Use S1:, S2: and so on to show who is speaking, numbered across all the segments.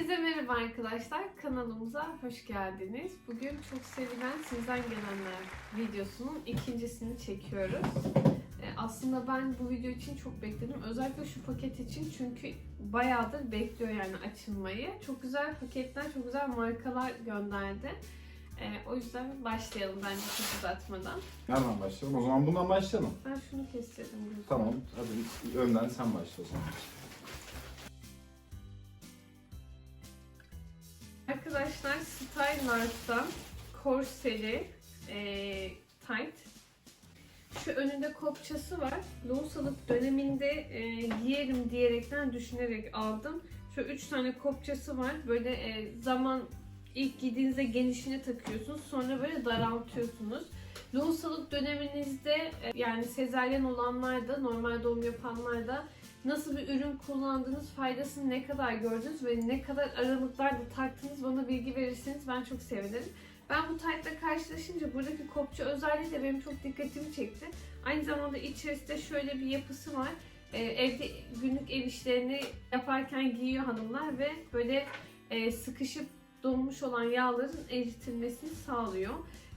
S1: Herkese merhaba arkadaşlar. Kanalımıza hoş geldiniz. Bugün çok sevilen Sizden Gelenler videosunun ikincisini çekiyoruz. Ee, aslında ben bu video için çok bekledim. Özellikle şu paket için çünkü bayağıdır bekliyor yani açılmayı. Çok güzel paketler, çok güzel markalar gönderdi. Ee, o yüzden başlayalım bence çok uzatmadan.
S2: Nereden başlayalım? O zaman bundan başlayalım.
S1: Ben şunu kestirdim. gözüme.
S2: Tamam. Hadi önden sen başla o zaman.
S1: Arkadaşlar Style Life'dan korseli e, tight. Şu önünde kopçası var. Lohusalık döneminde e, giyerim diyerekten düşünerek aldım. Şu üç tane kopçası var. Böyle e, zaman ilk giydiğinizde genişini takıyorsunuz. Sonra böyle daraltıyorsunuz. Lohusalık döneminizde e, yani sezaryen olanlar da normal doğum yapanlar da nasıl bir ürün kullandınız, faydasını ne kadar gördünüz ve ne kadar aralıklarla taktınız bana bilgi verirseniz ben çok sevinirim. Ben bu taytla karşılaşınca buradaki kopça özelliği de benim çok dikkatimi çekti. Aynı zamanda içerisinde şöyle bir yapısı var. Ee, evde günlük ev işlerini yaparken giyiyor hanımlar ve böyle e, sıkışıp donmuş olan yağların eritilmesini sağlıyor.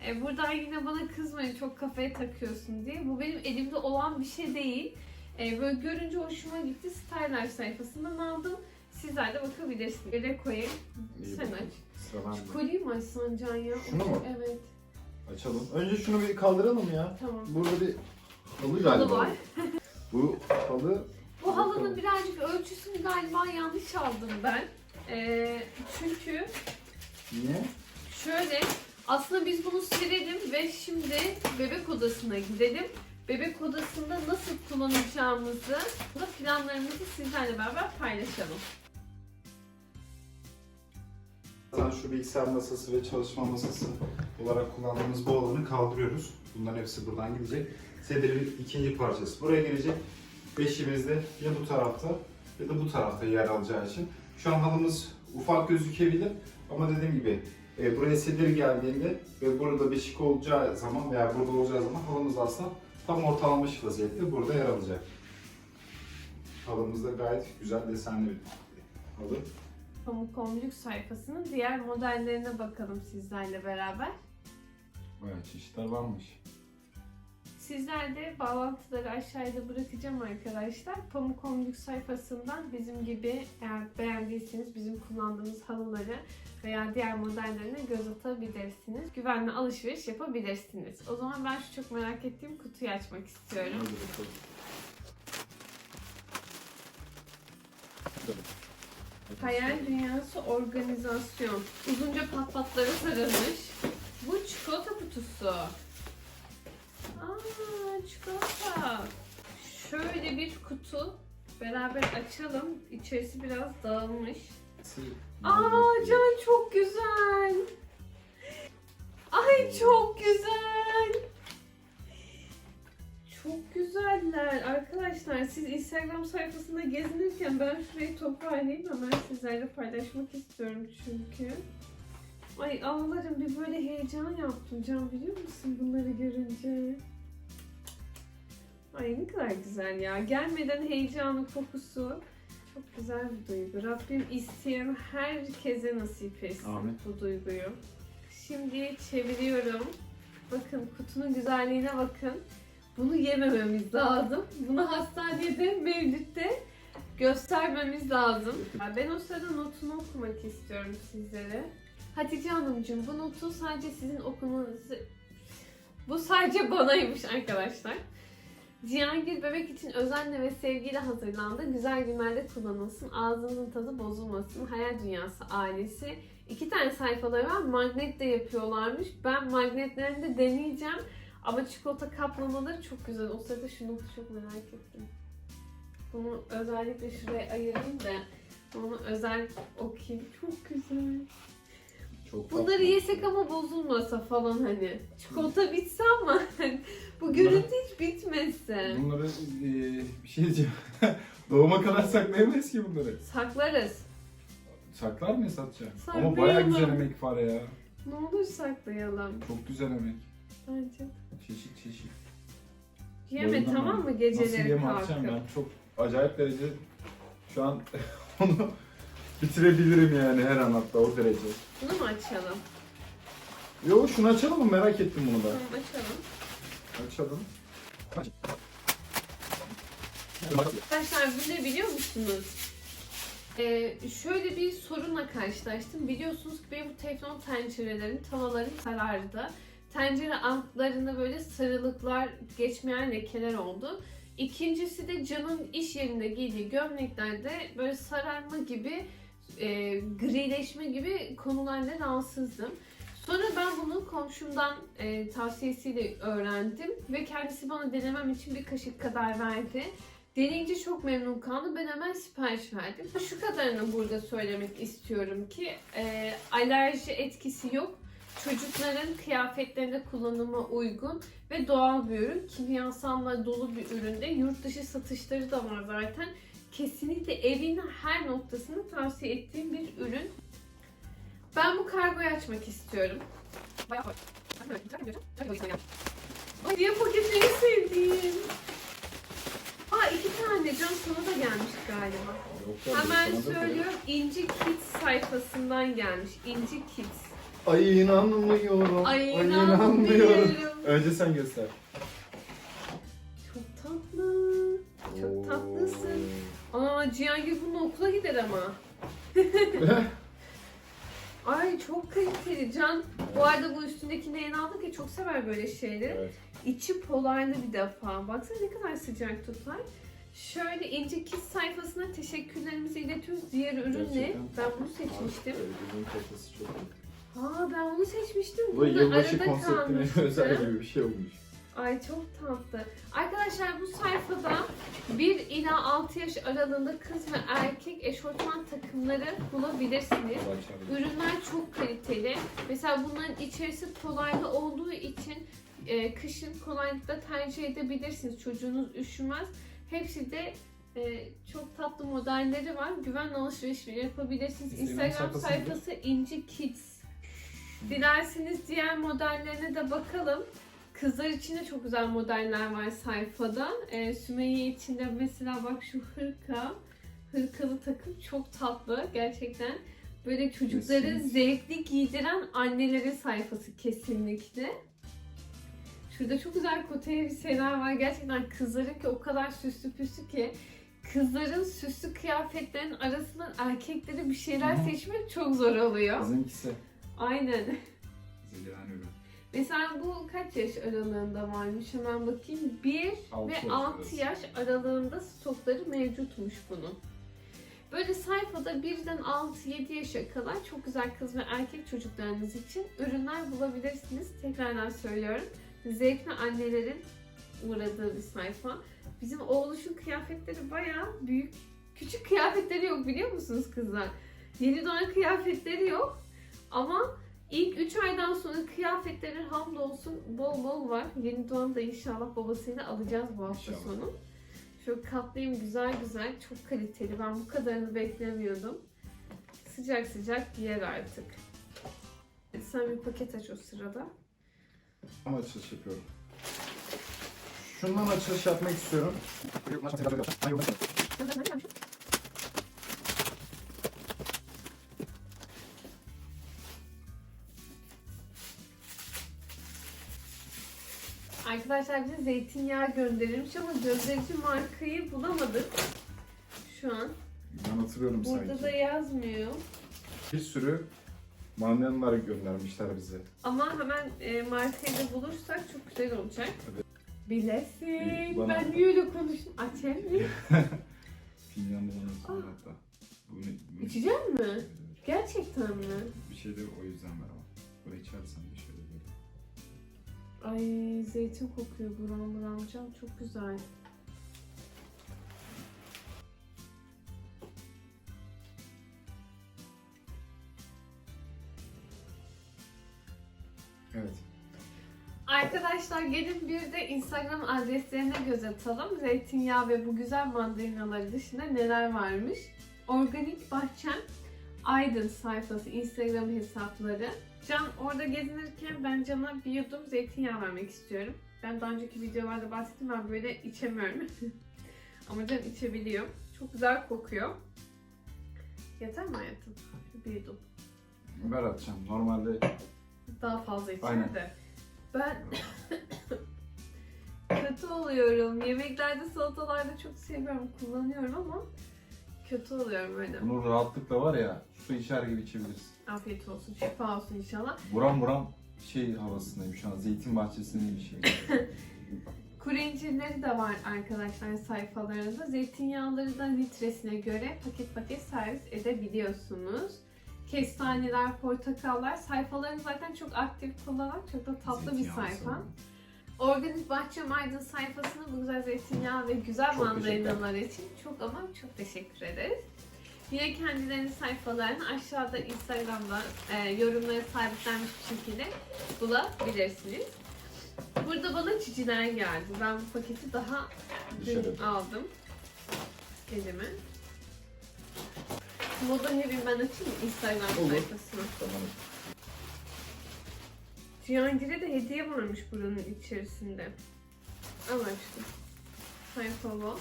S1: Ee, buradan yine bana kızmayın çok kafaya takıyorsun diye. Bu benim elimde olan bir şey değil. Ee, böyle görünce hoşuma gitti. Styler sayfasından aldım. Sizler de bakabilirsiniz. Yere koyayım.
S2: İyi
S1: Sen
S2: bakalım. Sıra
S1: Şu
S2: bende.
S1: kolyeyi mi açsan Can ya?
S2: Şunu mu?
S1: Evet.
S2: Açalım. Önce şunu bir kaldıralım ya.
S1: Tamam.
S2: Burada bir halı galiba.
S1: Halı var.
S2: Bu halı
S1: Bu halının birazcık ölçüsünü galiba yanlış aldım ben. Ee, çünkü
S2: niye?
S1: şöyle aslında biz bunu silelim ve şimdi bebek odasına gidelim. Bebek odasında nasıl kullanacağımızı, da planlarımızı sizlerle beraber paylaşalım.
S2: Zaten şu bilgisayar masası ve çalışma masası olarak kullandığımız bu alanı kaldırıyoruz. Bunların hepsi buradan gidecek. Sedirin ikinci parçası buraya gelecek. Beşiğimiz de ya bu tarafta ya da bu tarafta yer alacağı için. Şu an halımız ufak gözükebilir ama dediğim gibi e, buraya sedir geldiğinde ve burada beşik olacağı zaman veya burada olacağı zaman halımız aslında tam ortalanmış vaziyette burada yer alacak. Halımız da gayet güzel desenli bir halı.
S1: Pamuk Lüks sayfasının diğer modellerine bakalım sizlerle beraber.
S2: Bayağı çeşitler varmış.
S1: Sizler de bağlantıları aşağıda bırakacağım arkadaşlar. Pamuk Lüks sayfasından bizim gibi eğer beğendiyseniz bizim kullandığımız halıları veya diğer modellerine göz atabilirsiniz. Güvenli alışveriş yapabilirsiniz. O zaman ben şu çok merak ettiğim kutuyu açmak istiyorum.
S2: Hadi bakalım.
S1: Hayal Dünyası Organizasyon. Uzunca patlatlara sarılmış. Bu çikolata kutusu. Aa, çikolata. Şöyle bir kutu. Beraber açalım. İçerisi biraz dağılmış. Aa Can çok güzel. Ay çok güzel. Çok güzeller. Arkadaşlar siz Instagram sayfasında gezinirken ben şurayı toparlayayım hemen sizlerle paylaşmak istiyorum çünkü. Ay ağlarım bir böyle heyecan yaptım Can biliyor musun bunları görünce? Ay ne kadar güzel ya. Gelmeden heyecanı, kokusu. Çok güzel bir duygu. Rabbim isteyen herkese nasip etsin
S2: Amin.
S1: bu duyguyu. Şimdi çeviriyorum. Bakın kutunun güzelliğine bakın. Bunu yemememiz lazım. Bunu hastanede, mevlütte göstermemiz lazım. Ben o sırada notunu okumak istiyorum sizlere. Hatice Hanımcığım bu notu sadece sizin okumanızı... Bu sadece banaymış arkadaşlar. Cihangir bebek için özenle ve sevgiyle hazırlandı. Güzel günlerde kullanılsın. Ağzınızın tadı bozulmasın. Hayal Dünyası ailesi. İki tane sayfaları var. Magnet de yapıyorlarmış. Ben magnetlerini de deneyeceğim. Ama çikolata kaplamaları çok güzel. O sırada şu notu çok merak ettim. Bunu özellikle şuraya ayırayım da onu özel okuyayım. Çok güzel.
S2: Çok
S1: Bunları
S2: tatlı.
S1: yesek ama bozulmasa falan hani. Çikolata bitse ama bu görüntü hiç bitmesin.
S2: Bunları eee, bir şey diyeceğim. Doğuma kadar saklayamayız ki bunları.
S1: Saklarız.
S2: Saklar mı satacağım? Ama
S1: Saklayalım.
S2: bayağı güzel emek var ya.
S1: Ne olur saklayalım.
S2: Çok güzel emek.
S1: Bence.
S2: Çeşit çeşit.
S1: Yeme tamam mı
S2: Nasıl
S1: geceleri
S2: atacağım
S1: kalkıp?
S2: ben çok acayip derece şu an onu Bitirebilirim yani her an hatta o derece.
S1: Bunu mu açalım?
S2: Yo şunu açalım mı? Merak ettim bunu da.
S1: Tamam açalım.
S2: Açalım. Aç.
S1: Arkadaşlar bu ne biliyor musunuz? Ee, şöyle bir sorunla karşılaştım. Biliyorsunuz ki benim bu teflon tencerelerin, tavaların sarardı. Tencere altlarında böyle sarılıklar, geçmeyen lekeler oldu. İkincisi de Can'ın iş yerinde giydiği gömleklerde böyle sararma gibi, e, grileşme gibi konularla rahatsızdım. Sonra ben bunu komşumdan e, tavsiyesiyle öğrendim ve kendisi bana denemem için bir kaşık kadar verdi. Deneyince çok memnun kaldım. Ben hemen sipariş verdim. Şu kadarını burada söylemek istiyorum ki e, alerji etkisi yok. Çocukların kıyafetlerinde kullanıma uygun ve doğal bir ürün. Kimyasalla dolu bir üründe. Yurt dışı satışları da var zaten. Kesinlikle evin her noktasını tavsiye ettiğim bir ürün. Ben bu kargoyu açmak istiyorum. Bayağı Diye paketini sevdiğim. Aa iki tane can sana da gelmiş galiba. Hemen söylüyorum İnci Kids sayfasından gelmiş. İnci Kids.
S2: Ay inanmıyorum.
S1: Ay inanmıyorum.
S2: Önce sen göster.
S1: Cihangir bununla okula gider ama. Ay çok kaliteli Can. Bu arada bu üstündeki neyin aldık ya çok sever böyle şeyleri.
S2: evet.
S1: İçi polarlı bir defa. Baksana ne kadar sıcak tutar. Şöyle İnci Kids sayfasına teşekkürlerimizi iletiyoruz. Diğer ürün ne?
S2: Gerçekten.
S1: Ben bunu seçmiştim.
S2: Evet, ürün kalitesi çok iyi.
S1: Aa ben bunu seçmiştim.
S2: Bu
S1: Bunu
S2: yılbaşı
S1: arada
S2: konseptine
S1: kalmıştı.
S2: özel gibi bir şey olmuş.
S1: Ay çok tatlı. Arkadaşlar bu sayfada 1 ila 6 yaş aralığında kız ve erkek eşortman takımları bulabilirsiniz. Ürünler çok kaliteli. Mesela bunların içerisi polarlı olduğu için e, kışın kolaylıkla tercih edebilirsiniz. Çocuğunuz üşümez. Hepsi de e, çok tatlı modelleri var. Güven alışveriş yapabilirsiniz.
S2: Instagram
S1: Instagram
S2: sayfası
S1: sayfası İnci Kids. Dilerseniz diğer modellerine de bakalım. Kızlar için de çok güzel modeller var sayfada. E, Sümeyye için de mesela bak şu hırka. Hırkalı takım çok tatlı gerçekten. Böyle çocukları
S2: Kesinlikle.
S1: zevkli giydiren annelerin sayfası kesinlikle. Şurada çok güzel kote elbiseler var. Gerçekten kızların ki o kadar süslü püslü ki kızların süslü kıyafetlerin arasından erkekleri bir şeyler seçmek çok zor oluyor.
S2: Bizimkisi.
S1: Aynen.
S2: Zelihan ürün.
S1: Mesela bu kaç yaş aralığında varmış hemen bakayım. 1
S2: Altı
S1: ve
S2: yaş
S1: 6
S2: arası.
S1: yaş aralığında stokları mevcutmuş bunun. Böyle sayfada 1'den 6-7 yaşa kadar çok güzel kız ve erkek çocuklarınız için ürünler bulabilirsiniz. Tekrardan söylüyorum. Zevkli annelerin uğradığı bir sayfa. Bizim oğluşun kıyafetleri bayağı büyük. Küçük kıyafetleri yok biliyor musunuz kızlar? Yeni doğan kıyafetleri yok. Ama ilk 3 aydan sonra kıyafetleri hamdolsun bol bol var. Yeni doğan da inşallah babasıyla alacağız bu hafta
S2: İnşallah.
S1: sonu. Şöyle katlayayım güzel güzel. Çok kaliteli. Ben bu kadarını beklemiyordum. Sıcak sıcak giyer artık. Sen bir paket aç o sırada.
S2: Ama açılış yapıyorum. Şundan açılış yapmak istiyorum.
S1: Arkadaşlar bize zeytinyağı gönderilmiş ama gönderici markayı bulamadık. Şu an.
S2: Ben hatırlıyorum
S1: Burada
S2: sanki.
S1: da yazmıyor.
S2: Bir sürü mandalinalar göndermişler bize.
S1: Ama hemen e, markayı da bulursak çok güzel olacak.
S2: Evet.
S1: Bilesin.
S2: Bana-
S1: Ben niye öyle konuştum? Açayım mı?
S2: Fincanlı bana sonra hatta. Bu ne? bu-
S1: İçecek mi? Gerçekten mi?
S2: Bir şey de o yüzden var ama. Burayı içersen bir böyle.
S1: Ay zeytin kokuyor buram buram can çok güzel.
S2: Evet.
S1: Arkadaşlar gelin bir de Instagram adreslerine göz atalım. Zeytinyağı ve bu güzel mandalinaları dışında neler varmış. Organik Bahçem Aydın sayfası Instagram hesapları. Can orada gezinirken ben Can'a bir yudum zeytinyağı vermek istiyorum. Ben daha önceki videolarda bahsettim ben böyle içemiyorum. Ama Can içebiliyor. Çok güzel kokuyor. Yeter mi hayatım? Bir yudum.
S2: Ver atacağım. Normalde
S1: Daha fazla içer de. Ben kötü oluyorum. Yemeklerde, salatalarda çok seviyorum, kullanıyorum ama kötü oluyorum öyle.
S2: bunu rahatlıkla var ya su içer gibi içebiliriz.
S1: Afiyet olsun, şifa olsun inşallah.
S2: Buram buram şey havasındayım şu an. Zeytin bahçesindeyim bir şey.
S1: Kuru incirleri de var arkadaşlar sayfalarında. Zeytinyağları da litresine göre paket paket servis edebiliyorsunuz. Kestaneler, portakallar sayfalarını zaten çok aktif kullanan çok da tatlı bir sayfa.
S2: sanırım.
S1: Organik Bahçem Aydın sayfasına bu güzel zeytinyağı ve güzel
S2: Çok
S1: mandalinalar için çok ama çok teşekkür ederiz. Yine kendilerinin sayfalarını aşağıda Instagram'da e, yorumlara sabitlenmiş bir şekilde bulabilirsiniz. Burada bana ciciler geldi. Ben bu paketi daha dün aldım elime. Moda Heavy ben açayım mı Instagram
S2: Olur.
S1: sayfasını?
S2: Tamam.
S1: Cihangir'e de hediye varmış buranın içerisinde. Al işte. Sayfa bu.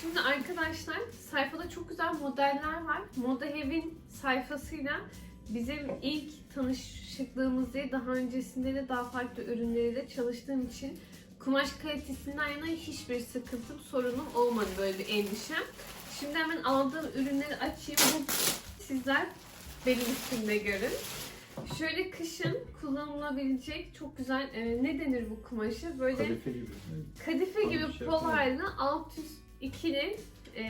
S1: Şimdi arkadaşlar sayfada çok güzel modeller var. Moda Ev'in sayfasıyla bizim ilk tanışıklığımızda daha öncesinde de daha farklı ürünleriyle çalıştığım için kumaş kalitesinden yana hiçbir sıkıntım, sorunum olmadı böyle bir endişem. Şimdi hemen aldığım ürünleri açayım. Sizler benim üstümde görün. Şöyle kışın kullanılabilecek çok güzel e, ne denir bu kumaşı? Böyle
S2: Kadife gibi.
S1: kadife
S2: Tam
S1: gibi
S2: şey
S1: polarlı alt üst ikili e,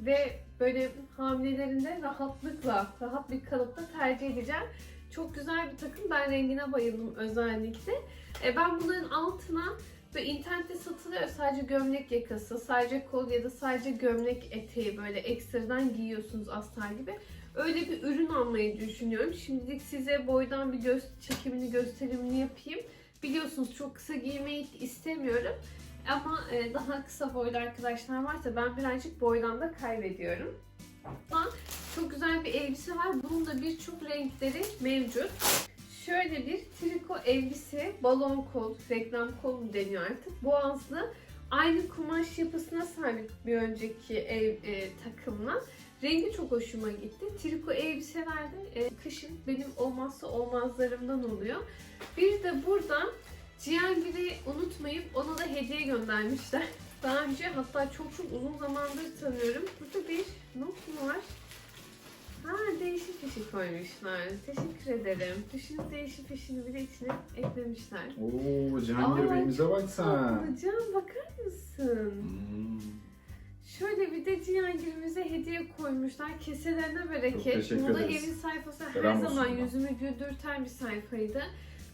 S1: ve böyle hamilelerinde rahatlıkla rahat bir kalıpta tercih edeceğim. Çok güzel bir takım. Ben rengine bayıldım özellikle. E, ben bunların altına ve internette satılıyor sadece gömlek yakası, sadece kol ya da sadece gömlek eteği böyle ekstradan giyiyorsunuz astar gibi. Öyle bir ürün almayı düşünüyorum. Şimdilik size boydan bir göz çekimini gösterimini yapayım. Biliyorsunuz çok kısa giymeyi istemiyorum. Ama e, daha kısa boylu arkadaşlar varsa ben birazcık boydan da kaybediyorum. Ama çok güzel bir elbise var. Bunun da birçok renkleri mevcut. Şöyle bir triko elbise, balon kol, reklam kol mu deniyor artık. Boğazlı. Aynı kumaş yapısına sahip bir önceki ev e, takımla. Rengi çok hoşuma gitti. Triko elbiselerde e, kışın benim olmazsa olmazlarımdan oluyor. Bir de burada Cihangir'i unutmayıp ona da hediye göndermişler. Daha önce hatta çok çok uzun zamandır tanıyorum. Burada bir not mu var? Ha değişik bir şey koymuşlar. Teşekkür ederim. Düşünün değişik bir şeyini bir de içine eklemişler.
S2: Oo Cihangir Bey'imize bak sen.
S1: Hocam bakar mısın?
S2: Hmm.
S1: Şöyle bir de Cihangir'imize hediye koymuşlar. Keselerine
S2: Çok
S1: bereket.
S2: teşekkür
S1: Moda
S2: ederiz.
S1: Evin sayfası her
S2: Selam olsun
S1: zaman
S2: ona.
S1: yüzümü güldürten bir sayfaydı.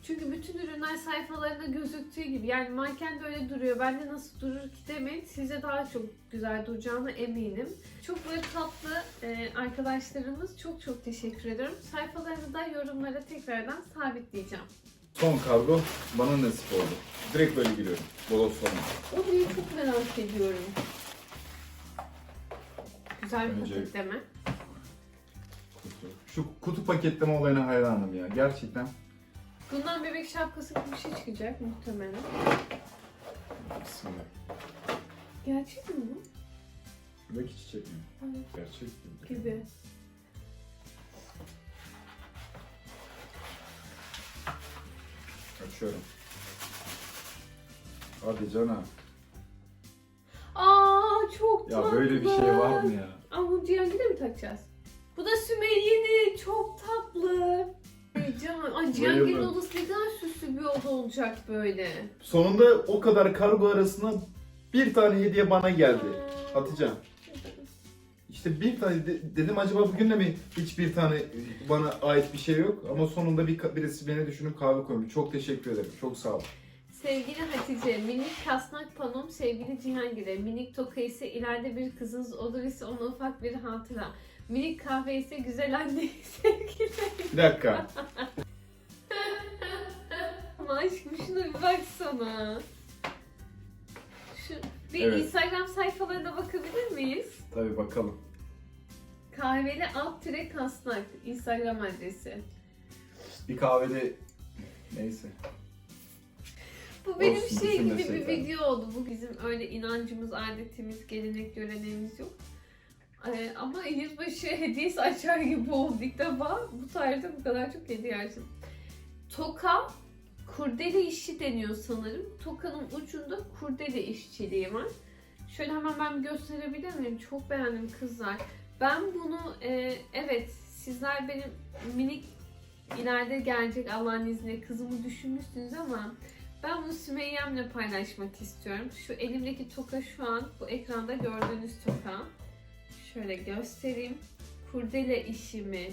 S1: Çünkü bütün ürünler sayfalarında gözüktüğü gibi. Yani manken de öyle duruyor. Bende nasıl durur ki demeyin. Size daha çok güzel duracağına eminim. Çok böyle tatlı e, arkadaşlarımız. Çok çok teşekkür ederim. Sayfalarını da yorumlara tekrardan sabitleyeceğim.
S2: Son kargo bana nasip oldu. Direkt böyle giriyorum. Bodoslama.
S1: O neyi çok merak ediyorum. Güzel bir
S2: Önce-
S1: paketleme.
S2: Kutu. Şu kutu paketleme olayına hayranım ya. Gerçekten.
S1: Bundan bebek şapkası gibi bir şey çıkacak muhtemelen.
S2: Bismillah.
S1: Gerçek mi bu?
S2: Buradaki çiçek mi?
S1: Evet.
S2: Gerçek gibi.
S1: Gibi.
S2: Açıyorum. Hadi cana.
S1: Aa çok
S2: Ya
S1: tatlı.
S2: böyle bir şey var mı ya?
S1: Ama bu Cihangir'e mi takacağız? Bu da Sümeyye'nin çok tatlı. Ay Can, ay Cihangir'in
S2: Bayıldım.
S1: odası ne kadar süslü bir oda olacak böyle.
S2: Sonunda o kadar kargo arasında bir tane hediye bana geldi. Hatice. İşte bir tane de- dedim acaba bugün de mi hiçbir tane bana ait bir şey yok ama sonunda bir birisi beni düşünüp kahve koymuş. Çok teşekkür ederim. Çok sağ ol.
S1: Sevgili Hatice, minik kasnak panom sevgili Cihangir'e, minik toka ise ileride bir kızınız olur ise ona ufak bir hatıra. Minik kahve ise güzel anne sevgili.
S2: Bir dakika.
S1: Ama aşkım şuna bir baksana. Şu, bir
S2: Evet.
S1: Instagram sayfalarına bakabilir miyiz?
S2: Tabii bakalım.
S1: Kahveli alt tire kasnak Instagram adresi.
S2: Bir kahvede neyse.
S1: Bu benim
S2: Olsun,
S1: şey gibi bir video oldu. Bu bizim öyle inancımız, adetimiz, gelenek, göreneğimiz yok. Ee, ama yılbaşı hediyesi açar gibi oldu ilk defa. Bu tarihte bu kadar çok hediye açtım. Toka kurdele işi deniyor sanırım. Tokanın ucunda kurdele işçiliği var. Şöyle hemen ben gösterebilir miyim? Çok beğendim kızlar. Ben bunu e, evet sizler benim minik ileride gelecek Allah'ın izniyle kızımı düşünmüşsünüz ama ben bunu Sümeyye'mle paylaşmak istiyorum. Şu elimdeki toka şu an bu ekranda gördüğünüz toka. Şöyle göstereyim. Kurdele işimi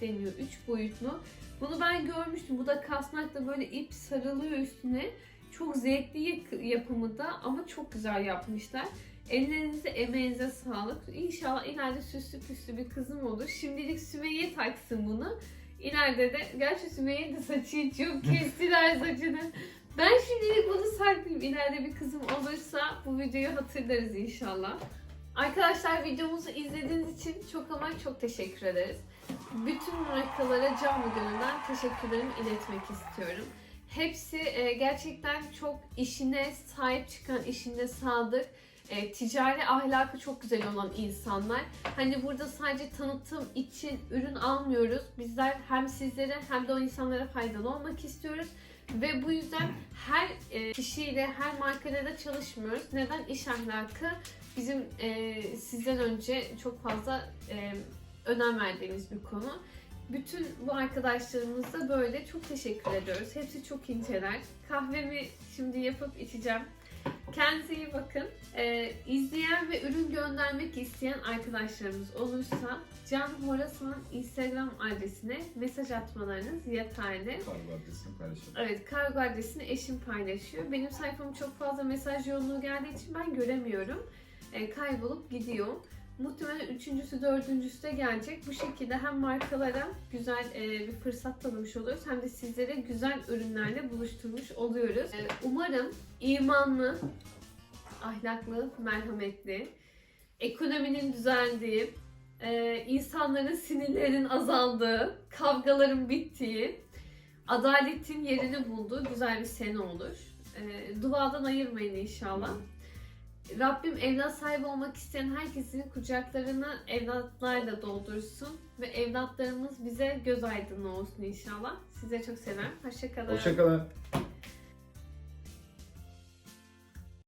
S1: deniyor. Üç boyutlu. Bunu ben görmüştüm. Bu da kasnakla böyle ip sarılıyor üstüne. Çok zevkli yapımı da ama çok güzel yapmışlar. Ellerinize, emeğinize sağlık. İnşallah ileride süslü püslü bir kızım olur. Şimdilik Sümeyye taksın bunu. İleride de, gerçi Sümeyye de saçı hiç yok. Kestiler saçını. Ben şimdilik bunu saklayayım. İleride bir kızım olursa bu videoyu hatırlarız inşallah. Arkadaşlar videomuzu izlediğiniz için çok ama çok teşekkür ederiz. Bütün markalara canlı gönülden teşekkürlerimi iletmek istiyorum. Hepsi e, gerçekten çok işine sahip çıkan, işinde sadık, e, ticari ahlakı çok güzel olan insanlar. Hani burada sadece tanıtım için ürün almıyoruz. Bizler hem sizlere hem de o insanlara faydalı olmak istiyoruz. Ve bu yüzden her e, kişiyle, her markayla da çalışmıyoruz. Neden? İş ahlakı bizim e, sizden önce çok fazla e, önem verdiğimiz bir konu. Bütün bu arkadaşlarımızla böyle çok teşekkür ediyoruz. Hepsi çok inceler. Kahvemi şimdi yapıp içeceğim. Kendinize iyi bakın. Ee, izleyen ve ürün göndermek isteyen arkadaşlarımız olursa Can Horasan Instagram adresine mesaj atmalarınız yeterli.
S2: Kargo adresini paylaşalım.
S1: Evet, kargo adresini eşim paylaşıyor. Benim sayfam çok fazla mesaj yoğunluğu geldiği için ben göremiyorum. Ee, kaybolup gidiyor. Muhtemelen üçüncüsü, dördüncüsü de gelecek. Bu şekilde hem markalara güzel e, bir fırsat tanımış oluyoruz hem de sizlere güzel ürünlerle buluşturmuş oluyoruz. Ee, umarım imanlı, ahlaklı, merhametli, ekonominin düzeldiği, e, insanların sinirlerinin azaldığı, kavgaların bittiği, adaletin yerini bulduğu güzel bir sene olur. E, duadan ayırmayın inşallah. Rabbim evlat sahibi olmak isteyen herkesin kucaklarını evlatlarla doldursun ve evlatlarımız bize göz aydınlığı olsun inşallah. Size çok selam. Hoşçakalın.
S2: Hoşçakalın.